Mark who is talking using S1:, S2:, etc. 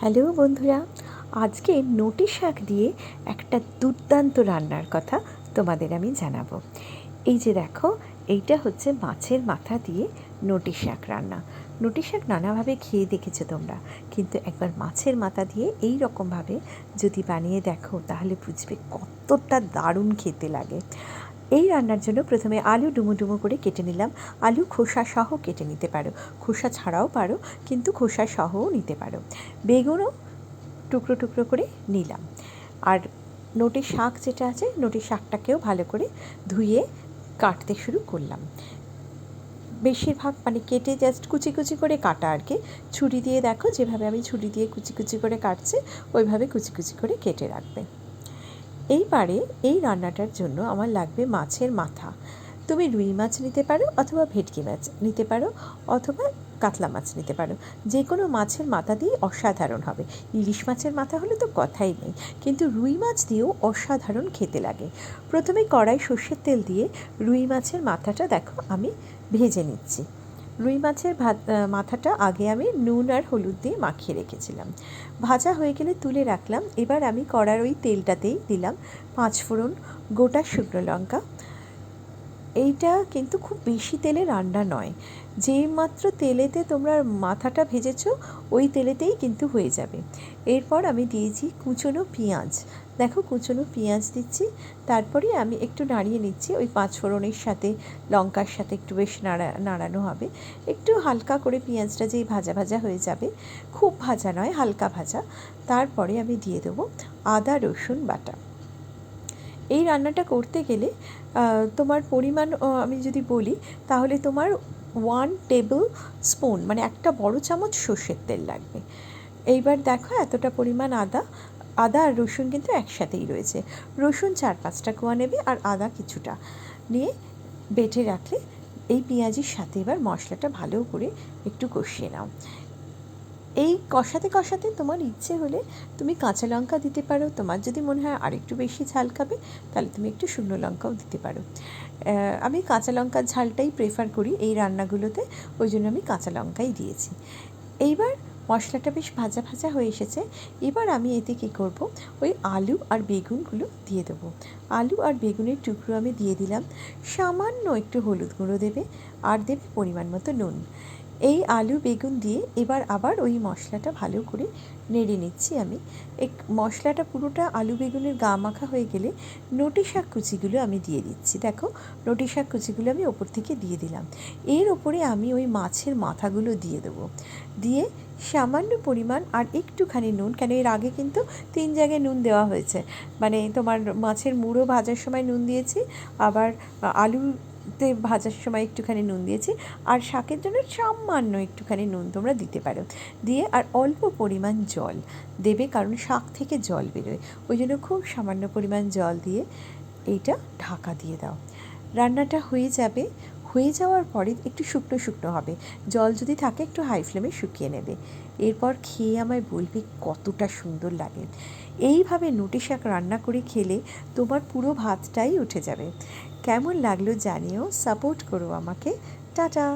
S1: Hello বন্ধুরা, আজকে নটি শাক দিয়ে একটা দুর্দান্ত রান্নার কথা তোমাদের আমি জানাব। এই যে দেখো, এইটা হচ্ছে মাছের মাথা দিয়ে নোটি শাক রান্না। নোটি শাক নানাভাবে খেয়ে দেখেছ তোমরা, কিন্তু একবার মাছের মাথা দিয়ে এই রকমভাবে যদি বানিয়ে দেখো, তাহলে বুঝবে কতটা দারুণ খেতে লাগে। এই রান্নার জন্য প্রথমে আলু ডুমো ডুমো করে কেটে নিলাম। আলু খোসা সহ কেটে নিতে পারো। খোসা ছাড়াও পারো, কিন্তু খোসা সহও নিতে পারো। বেগুনও টুকরো টুকরো করে নিলাম। আর নোটে শাক যেটা আছে নোটে শাকটাকেও ভালো করে ধুয়ে কাটতে শুরু করলাম। বেশিরভাগ মানে কেটে জাস্ট কুচি কুচি করে কাটা আর কি। ছুরি দিয়ে দেখো, যেভাবে আমি ছুরি দিয়ে কুচি কুচি করে কাটছি, ওইভাবে কুচি কুচি করে কেটে রাখবে। এইবারে এই রান্নাটার জন্য আমার লাগবে মাছের মাথা। তুমি রুই মাছ নিতে পারো অথবা ভেটকি মাছ নিতে পারো অথবা কাতলা মাছ নিতে পারো। যে কোনো মাছের মাথা দিয়ে অসাধারণ হবে। ইলিশ মাছের মাথা হলে তো কথাই নেই, কিন্তু রুই মাছ দিয়েও অসাধারণ খেতে লাগে। প্রথমে কড়াই সর্ষের তেল দিয়ে রুই মাছের মাথাটা দেখো আমি ভেজে নিচ্ছি। রুই মাছের ভাত মাথাটা আগে আমি নুন আর হলুদ দিয়ে মাখিয়ে রেখেছিলাম। ভাজা হয়ে গেলে তুলে রাখলাম। এবার আমি কড়ার ওই তেলটাতেই দিলাম পাঁচ ফোড়ন গোটা শুকনো লঙ্কা। এইটা কিন্তু খুব বেশি তেলে রান্না নয়। যেই মাত্র তেলেতে তোমরা মাথাটা ভেজেছো, ওই তেলেতেই কিন্তু হয়ে যাবে। এরপর আমি দিয়েছি কুচনো পেঁয়াজ। দেখো কুচনো পেঁয়াজ দিচ্ছি, তারপরে আমি একটু নাড়িয়ে নিচ্ছি, ওই পাঁচ ফোড়নের সাথে, লঙ্কার সাথে একটু বেশ নাড়া, নাড়ানো হবে। একটু হালকা করে পেঁয়াজটা যেই ভাজা ভাজা হয়ে যাবে, খুব ভাজা নয়, হালকা ভাজা, তারপরে আমি দিয়ে দেবো আদা, রসুন বাটা। এই রান্নাটা করতে গেলে তোমার পরিমাণ আমি যদি বলি, তাহলে তোমার ওয়ান টেবিল স্পুন মানে একটা বড় চামচ সর্ষের তেল লাগবে। এইবার দেখো এতটা পরিমাণ আদা আদা আর রসুন কিন্তু একসাথেই রয়েছে। রসুন চার পাঁচটা কোয়া নেবে আর আদা কিছুটা। নিয়ে বেটে রাখলে এই পেঁয়াজির সাথে এবার মশলাটা ভালো করে একটু কষিয়ে নাও। এই কষাতে কষাতে তোমার ইচ্ছে হলে তুমি কাঁচা লঙ্কা দিতে পারো। তোমার যদি মনে হয় আরেকটু বেশি ঝাল খাবে, তাহলে তুমি একটু শুকনো লঙ্কাও দিতে পারো। আমি কাঁচা লঙ্কার ঝালটাই প্রেফার করি এই রান্নাগুলোতে, ওই জন্য আমি কাঁচা লঙ্কাই দিয়েছি। এইবার মশলাটা বেশ ভাজা ভাজা হয়ে এসেছে। এবার আমি এতে কী করব? ওই আলু আর বেগুনগুলো দিয়ে দেবো। আলু আর বেগুনের টুকরো আমি দিয়ে দিলাম। সামান্য একটু হলুদ গুঁড়ো দেবে, আর দেবে পরিমাণ মতো নুন। এই আলু বেগুন দিয়ে এবার আবার ওই মশলাটা ভালো করে নেড়ে নিচ্ছি আমি। এক মশলাটা পুরোটা আলু বেগুনের গা মাখা হয়ে গেলে নটি শাক কুচিগুলো আমি দিয়ে দিচ্ছি। দেখো, নটি শাক কুচিগুলো আমি ওপর থেকে দিয়ে দিলাম। এর ওপরে আমি ওই মাছের মাথাগুলো দিয়ে দেবো। দিয়ে সামান্য পরিমাণ আর একটুখানি নুন, কেন এর আগে কিন্তু তিন জায়গায় নুন দেওয়া হয়েছে। মানে তোমার মাছের মুড়ো ভাজার সময় নুন দিয়েছি, আবার আলু তে ভাজার সময় একটুখানি নুন দিয়েছি, আর শাকের জন্য সামান্য একটুখানি নুন তোমরা দিতে পারো। দিয়ে আর অল্প পরিমাণ জল দেবে, কারণ শাক থেকে জল বেরোয়। ওই জন্য খুব সামান্য পরিমাণ জল দিয়ে এইটা ঢাকা দিয়ে দাও। রান্নাটা হয়ে যাবে। হয়ে যাওয়ার পরে একটু শুকনো শুকনো হবে। জল যদি থাকে একটু হাই ফ্লেমে শুকিয়ে নেবে। এরপর খেয়ে আমায় বলবে কতটা সুন্দর লাগে। এইভাবে নুটি শাক রান্না করে খেলে তোমার পুরো ভাতটাই উঠে যাবে। কেমন লাগল জানিও সাপোর্ট করো আমাকে। টাটা!